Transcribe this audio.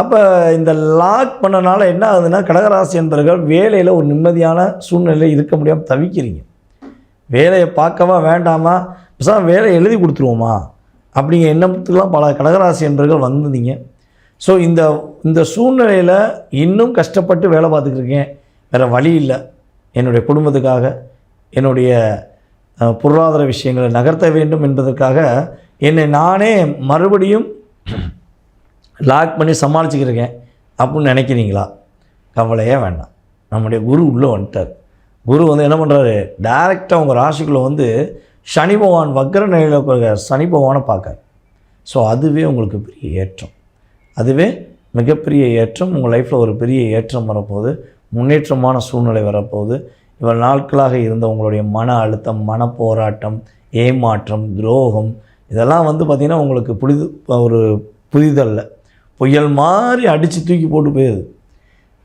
அப்போ இந்த லாக் பண்ணனால என்ன ஆகுதுன்னா கடகராசி என்பவர்கள் வேலையில் ஒரு நிம்மதியான சூழ்நிலையில் இருக்க முடியாமல் தவிக்கிறீங்க. வேலையை பார்க்கவா வேண்டாமா? பேசாம வேலையை எழுதி கொடுத்துருவோமா? அப்படிங்கிற எண்ணத்துக்கெலாம் பல கடகராசி என்பவர்கள் வந்திருந்தீங்க ஸோ இந்த இந்த சூழ்நிலையில் இன்னும் கஷ்டப்பட்டு வேலை பார்த்துக்கிருக்கேன் வேறு வழி இல்லை. என்னுடைய குடும்பத்துக்காக என்னுடைய பொருளாதார விஷயங்களை நகர்த்த வேண்டும் என்பதற்காக என்னை நானே மறுபடியும் லாக் பண்ணி சமாளிச்சுக்கிருக்கேன் அப்படின்னு நினைக்கிறீங்களா? கவலையே வேண்டாம். நம்முடைய குரு உள்ளே வந்துட்டார். குரு வந்து என்ன பண்ணுறாரு டைரெக்டாக உங்கள் ராசிக்குள்ளே வந்து சனி பகவான் வக்ர நிலையில் சனி பகவானை பார்க்காரு. ஸோ அதுவே உங்களுக்கு பெரிய ஏற்றம். அதுவே மிகப்பெரிய ஏற்றம். உங்கள் லைஃப்பில் ஒரு பெரிய ஏற்றம் வரப்போகுது. முன்னேற்றமான சூழ்நிலை வரப்போகுது. இவ்வளோ நாட்களாக இருந்த உங்களுடைய மன அழுத்தம் மன போராட்டம் ஏமாற்றம் துரோகம் இதெல்லாம் வந்து பார்த்திங்கன்னா உங்களுக்கு புரிது ஒரு புரிதல்ல புயல் மாதிரி அடித்து தூக்கி போட்டு போயிடுது